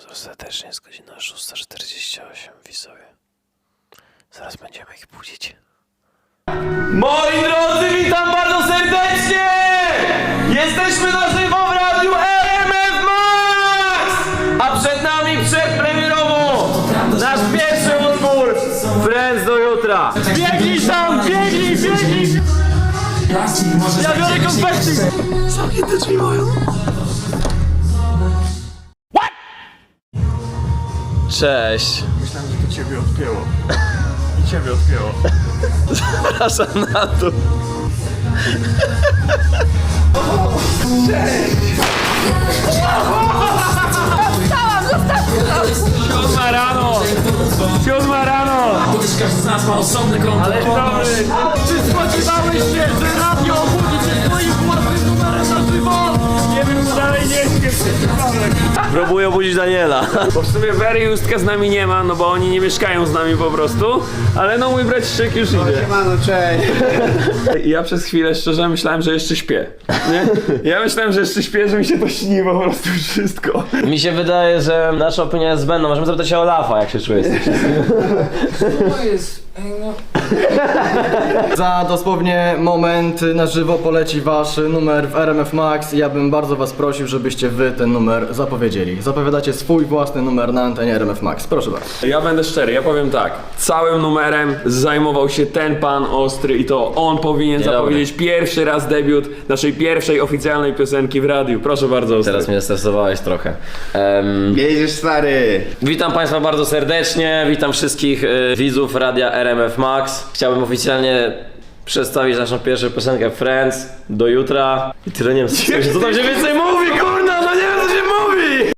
bardzo serdecznie, jest godzina 6.48 widzowie. Zaraz będziemy ich budzić. Moi drodzy, witam bardzo serdecznie! Jesteśmy na żywo w radiu RMF Max! A przed nami przedpremierowo nasz pierwszy utwór Friends do jutra! Biegnij tam, biegnij, biegnij! Ja biorę konfetti! Zamknięte drzwi mają. Cześć. Myślałem, że to ciebie odpięło. I ciebie odpięło. Zapraszam na to. Siódma rano! Siódma rano! Każdy z nas ma osobny konto. Ale dobry! Próbuję obudzić Daniela. Bo w sumie Wery i Justka z nami nie ma, no bo oni nie mieszkają z nami po prostu. Ale no mój braciszek już idzie. Mano, cześć. Ja przez chwilę szczerze myślałem, że jeszcze śpię. Nie? Ja myślałem, że jeszcze śpię, że mi się to śni po prostu wszystko. Mi się wydaje, że nasza opinia jest zbędna. Możemy zapytać się Olafa, jak się czujesz. To jest... Ej, no... Za dosłownie moment na żywo poleci wasz numer w RMF Max i ja bym bardzo was prosił, żebyście wy ten numer zapowiedzieli. Zapowiadacie swój własny numer na antenie RMF Max. Proszę bardzo. Ja będę szczery, ja powiem tak. Całym numerem zajmował się ten pan ostry i to on powinien Dzień zapowiedzieć pierwszy raz debiut naszej pierwszej oficjalnej piosenki w radiu. Proszę bardzo, ostry. Teraz mnie stresowałeś trochę. Em, Jedziesz stary. witam Państwa bardzo serdecznie. Witam wszystkich y, widzów radia RMF Max. Chciałbym oficjalnie przedstawić naszą pierwszą piosenkę Friends do jutra. I tyle nie wiem, co, co tam się więcej mówi,